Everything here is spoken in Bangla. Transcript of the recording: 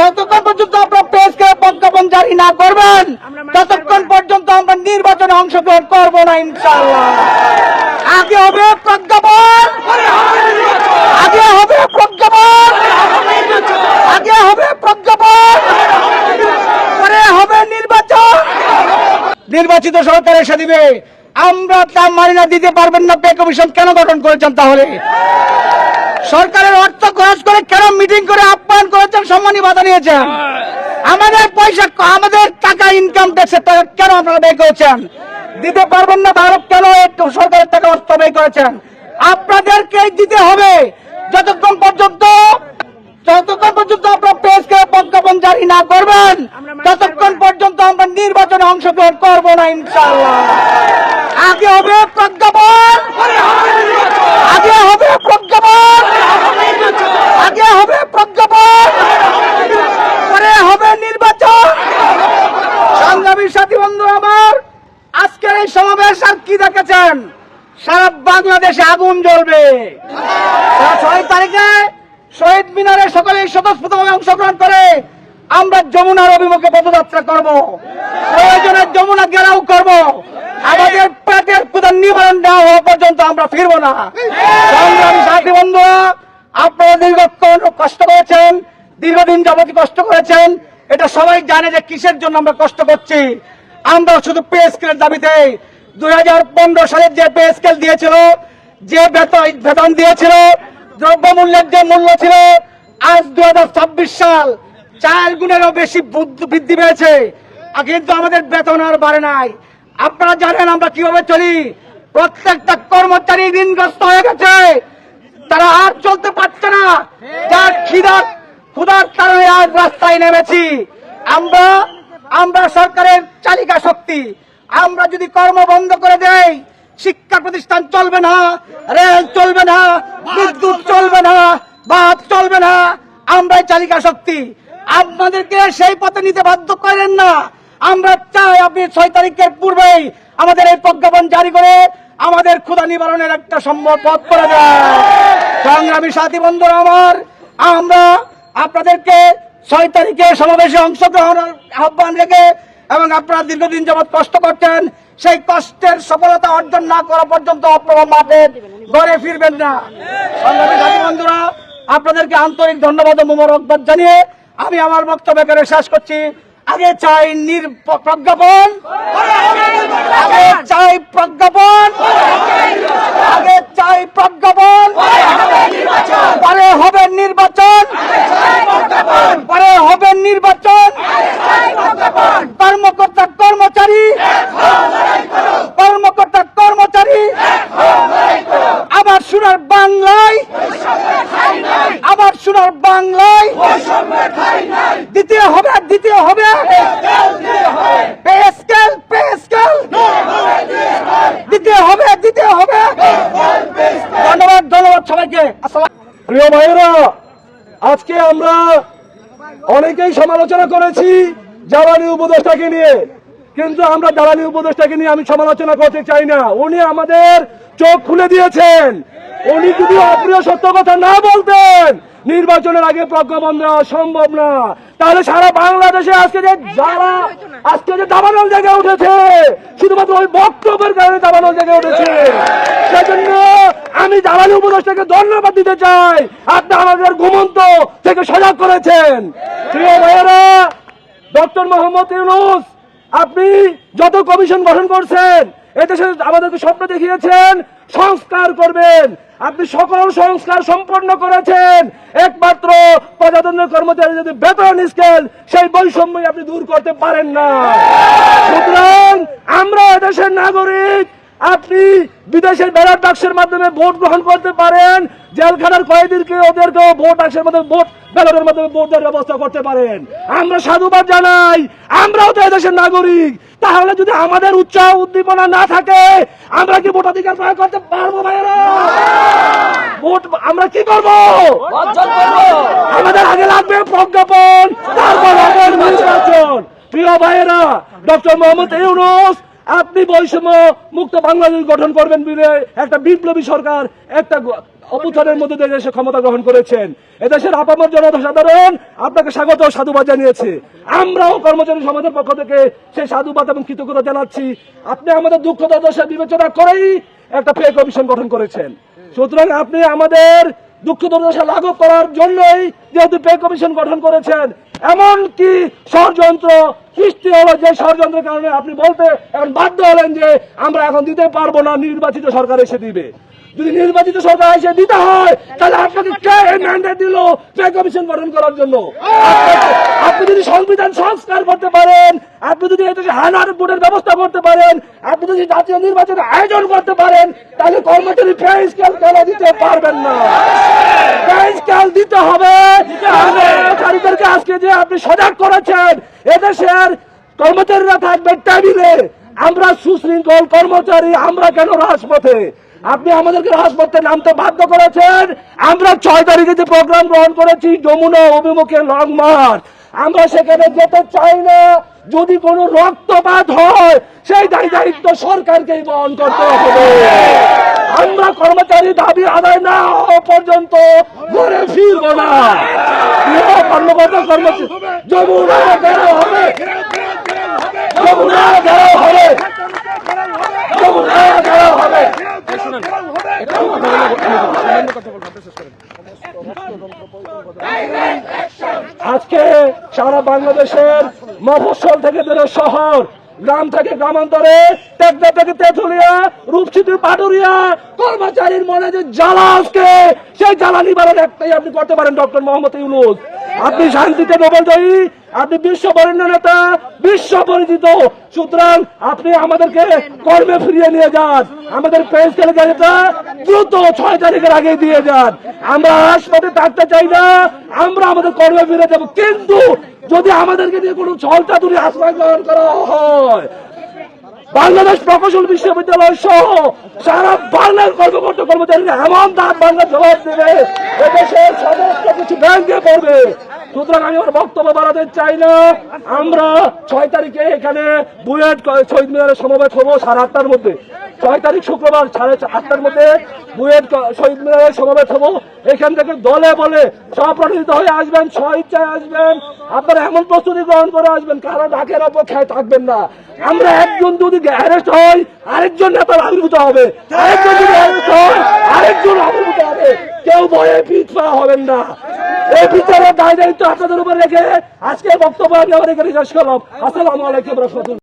যতক্ষণ পর্যন্ত আপনারা প্রেসকে প্রজ্ঞাপন জারি না করবেন ততক্ষণ পর্যন্ত আমরা নির্বাচনে অংশগ্রহণ করব না ইনশাআল্লাহ। আগে হবে প্রজ্ঞাপন আগে হবে প্রজ্ঞাপন আগে হবে প্রজ্ঞাপন পরে হবে নির্বাচন। নির্বাচিত সরকার এসে দিবে। আমরা তা মানি না দিতে পারবেন না। পে কমিশন কেন গঠন করেছেন তাহলে? সরকারের অর্থ খরচ করে কেন মিটিং করে আহ্বান সম্মানী বাধা নিয়েছেন। আমাদের পয়সা, আমাদের টাকা ইনকাম ট্যাক্সের টাকা কেন আপনারা ব্যয় করেছেন? দিতে পারবেন না তাহলে কেন সরকারের টাকা অর্থ ব্যয় করেছেন? আপনাদেরকে দিতে হবে। যতক্ষণ পর্যন্ত যতক্ষণ পর্যন্ত আপনারা প্রেসকে প্রজ্ঞাপন জারি না করবেন, ততক্ষণ পর্যন্ত আমরা নির্বাচনে অংশগ্রহণ করব না, ইনশাআল্লাহ। আগে হবে প্রজ্ঞাপন আগে হবে প্রজ্ঞাপন আগে হবে প্রজ্ঞাপন পরে হবে নির্বাচন সংগ্রামী সাথী বন্ধু আমার আজকের এই সমাবেশ আর কি দেখেছেন সারা বাংলাদেশে আগুন জ্বলবে। ছয় তারিখে শহীদ মিনারে সকলে স্বতঃস্ফূর্তভাবে অংশগ্রহণ করে, আমরা যমুনার অভিমুখে পদযাত্রা করব। প্রয়োজনে যমুনা গেরাও করব। আমাদের পেটের ক্ষুদার নিবারণ দেওয়া হওয়া পর্যন্ত আমরা ফিরবো না। সংগ্রামী সাথী বন্ধুরা, আপনারা দীর্ঘক্ষণ কষ্ট করেছেন, দীর্ঘদিন যাবতীয় কষ্ট করেছেন। এটা সবাই জানে যে কিসের জন্য আমরা কষ্ট করছি। আমরা শুধু পে স্কেলের দাবিতে দুই হাজার পনেরো সালের যে পে স্কেল দিয়েছিল যে বেতন দিয়েছিল, দ্রব্যমূল্যের যে মূল্য ছিল, আজ দু হাজার ছাব্বিশ সাল চার গুণেরও বেশি বুদ্ধ- পেয়েছে। কিন্তু আমাদের বেতন আর বাড়ে নাই। আপনারা জানেন আমরা কীভাবে চলি? প্রত্যেকটা কর্মচারী ঋণগ্রস্ত হয়ে গেছে। তারা আর চলতে পারছে না। যার খিদার ক্ষুধার কারণে আজ রাস্তায় নেমেছি। আমরা আমরা সরকারের চালিকা শক্তি। আমরা যদি কর্ম বন্ধ করে দেই শিক্ষা প্রতিষ্ঠান চলবে না, রেল চলবে না, বিদ্যুৎ চলবে না বাদ চলবে না। আমরাই চালিকা শক্তি। আপনাদেরকে সেই পথে নিতে বাধ্য করেন না। আমরা চাই আপনি ছয় তারিখের পূর্বেই আমাদের এই প্রজ্ঞাপন জারি করে আমাদের ক্ষুধা নিবারণের একটা সম্ভব পথ করে দেয় সংগ্রামী সাথী বন্ধুরা আমার, আমরা আপনাদেরকে ছয় তারিখে সমাবেশে অংশগ্রহণের আহ্বান রেখে এবং আপনারা দীর্ঘদিন যাবৎ কষ্ট করছেন সেই কষ্টের সফলতা অর্জন না করা পর্যন্ত আপনারা মাঠে ঘরে ফিরবেন না। বন্ধুরা, আপনাদেরকে আন্তরিক ধন্যবাদ ও মোবারকবাদ জানিয়ে আমি আমার বক্তব্য করে শেষ করছি। আগে চাই নির প্রজ্ঞাপন, আগে চাই প্রজ্ঞাপন, আগে চাই প্রজ্ঞাপন, পরে হবে নির্বাচন, পরে হবে নির্বাচন কর্মকর্তা কর্মচারী কর্মকর্তা কর্মচারী আবার সোনার আবার সোনার বাংলায়, দ্বিতীয় হবে দ্বিতীয় হবে দ্বিতীয় হবে দ্বিতীয় হবে, ধন্যবাদ ধন্যবাদ সবাইকে প্রিয় ভাইয়েরা, আজকে আমরা অনেকেই সমালোচনা করেছি, জ্বালানি উপদেষ্টাকে নিয়ে। কিন্তু আমরা জ্বালানি উপদেষ্টাকে নিয়ে আমি সমালোচনা করতে চাই না। উনি আমাদের চোখ খুলে দিয়েছেন। উনি যদি অপ্রিয় সত্য কথা না বলতেন, নির্বাচনের আগে প্রজ্ঞাপন সম্ভব না। তাহলে সারা বাংলাদেশে আজকে যে যারা আজকে যে দাবানল জেগে উঠেছে, শুধুমাত্র ওই বক্তব্যের কারণে দাবানল জেগে উঠেছে। সেজন্য আমি জ্বালানি উপদেষ্টাকে ধন্যবাদ দিতে চাই। আপনি আমাদের ঘুমন্ত থেকে সজাগ করেছেন। প্রিয় ভাইয়েরা, ডক্টর মোহাম্মদ ইউনুস আপনি যত কমিশন গঠন করছেন এদেশে আমাদেরকে স্বপ্ন দেখিয়েছেন, সংস্কার করবেন। আপনি সকল সংস্কার সম্পন্ন করেছেন, একমাত্র প্রজাতন্ত্রের কর্মচারী যদি বেতন স্কেল, সেই বৈষম্য আপনি দূর করতে পারেন না। সুতরাং আমরা এদেশের নাগরিক আপনি বিদেশের ব্যালট বাক্সের মাধ্যমে ভোট গ্রহণ করতে পারেন। জেলখানার কয়েদিনকে ওদেরকেও ভোট বাক্সের মাধ্যমে ভোট ব্যালটের মাধ্যমে ভোট দেওয়ার ব্যবস্থা করতে পারেন। আমরা সাধুবাদ জানাই আমরাও তো এদেশের নাগরিক। তাহলে যদি আমাদের উৎসাহ উদ্দীপনা না থাকে আমরা কি ভোটাধিকার প্রয়োগ করতে পারব ভাইয়েরা? ভোট আমরা কি করব। আমাদের আগে লাগবে প্রজ্ঞাপন তারপর হবে নির্বাচন। প্রিয় ভাইয়েরা ডক্টর মোহাম্মদ ইউনুস আপনি বৈষম্য মুক্ত বাংলাদেশ গঠন করবেন একটা বিপ্লবী সরকার, একটা অভ্যুত্থানের মধ্যে দিয়ে ক্ষমতা গ্রহণ করেছেন। এদেশের আপামর জনসাধারণ আপনাকে স্বাগত সাধুবাদ জানিয়েছে। আমরাও কর্মচারী সমাজের পক্ষ থেকে সেই সাধুবাদ এবং কৃতজ্ঞতা জানাচ্ছি। আপনি আমাদের দুঃখ দশা বিবেচনা করেই একটা পে কমিশন গঠন করেছেন। সুতরাং আপনি আমাদের দুঃখ দুর্দশা লাঘব করার জন্যই যেহেতু পে কমিশন গঠন করেছেন এমন কি ষড়যন্ত্র সৃষ্টি হলো যে ষড়যন্ত্রের কারণে আপনি বলতে এখন বাধ্য হলেন যে আমরা এখন দিতে পারব না, নির্বাচিত সরকার এসে দিবে। যদি নির্বাচিত সরকার এসে দিতে হয়, তাহলে আপনাকে কে ম্যান্ডেট দিল পে কমিশন গঠন করার জন্য? আপনি যদি সংবিধান সংস্কার করতে পারেন, আপনি যদি এটাকে হানার ভোটের ব্যবস্থা করতে পারেন, আপনি যদি জাতীয় নির্বাচনের আয়োজন করতে পারেন, তাহলে কর্মচারী পে স্কেল কেন দিতে পারবেন না? পে স্কেল দিতে হবে। কর্মচারীদেরকে আজকে যে আপনি সজাগ করেছেন, এদেশের কর্মচারীরা থাকবে টেবিলে। আমরা সুশৃঙ্খল কর্মচারী, আমরা কেন রাজপথে? আপনি আমাদেরকে রাজপথে নামতে বাধ্য করেছেন। আমরা ছয় তারিখে যে প্রোগ্রাম গ্রহণ করেছি, যমুনা অভিমুখে লং মার্চ। আমরা সেখানে যেতে চাই না। যদি কোনো রক্তপাত হয়, সেই দায়ী দায়িত্ব সরকারকেই বহন করতে হবে। আমরা কর্মচারী দাবি আদায় না হওয়া পর্যন্ত ঘরে ফিরব না। কর্মকর্তা, কর্মচারী, যমুনা হবে। যমুনা হবে যমুনা ঘেরাও হবে আজকে সারা বাংলাদেশের মফস্বল থেকে বেরো শহর। গ্রাম থেকে গ্রামান্তরে টেকনা থেকে তেঁতুলিয়া রূপসিটি পাটুরিয়া, কর্মচারীর মনে যে জ্বালা আজকে, সেই জ্বালা নিবারণ একটাই আপনি করতে পারেন ডক্টর মোহাম্মদ ইউনুস। আপনি শান্তিতে নোবেল জয়ী আপনি বিশ্ব বরেণ্য নেতা, বিশ্ব পরিচিত। সুতরাং আপনি আমাদেরকে কর্মে ফিরিয়ে নিয়ে যান। আমাদের প্রেস গাড়িটা দ্রুত ছয় তারিখের আগে দিয়ে যান। আমরা হাসপাতালে থাকতে চাই না, আমরা আমাদের কর্মে ফিরে যাব। কিন্তু যদি আমাদেরকে দিয়ে কোনো ছলটা দূরে আশ্রয় গ্রহণ করা হয় বাংলাদেশ প্রকৌশল বিশ্ববিদ্যালয় সহ সারা বাংলার কর্মকর্তা কর্মচারীরা এমন দাম বাংলা জবাব দেবে এদেশের সমস্ত কিছু ব্যাংকে পড়বে। সুতরাং আমি আমার বক্তব্য বাড়াতে চাই না। আমরা ছয় তারিখে এখানে বুয়েট শহীদ মিনারে সমবেত হব সাড়ে আটটার মধ্যে। ছয় তারিখ শুক্রবার সাড়ে আটটার মধ্যে বুয়েট শহীদ মিনারে সমবেত হব। এখান থেকে দলে বলে স্বপ্রণিত হয়ে আসবেন স্বইচ্ছায় আসবেন। আপনারা এমন প্রস্তুতি গ্রহণ করে আসবেন, কারও ডাকের অপেক্ষায় থাকবেন না। আমরা একজন যদি অ্যারেস্ট হই, আরেকজন নেতার আবির্ভূত হবে। আরেকজন যদি অ্যারেস্ট হয় আরেকজন আবির্ভূত হবে। কেউ ভয়ে পিছপা হবেন না। এই বিচারের দায় দায়িত্ব আপনাদের উপর রেখে আজকের বক্তব্য আমি আমার এখানে শেষ করলাম। আসসালামু আলাইকুম রহমতুল্লাহ।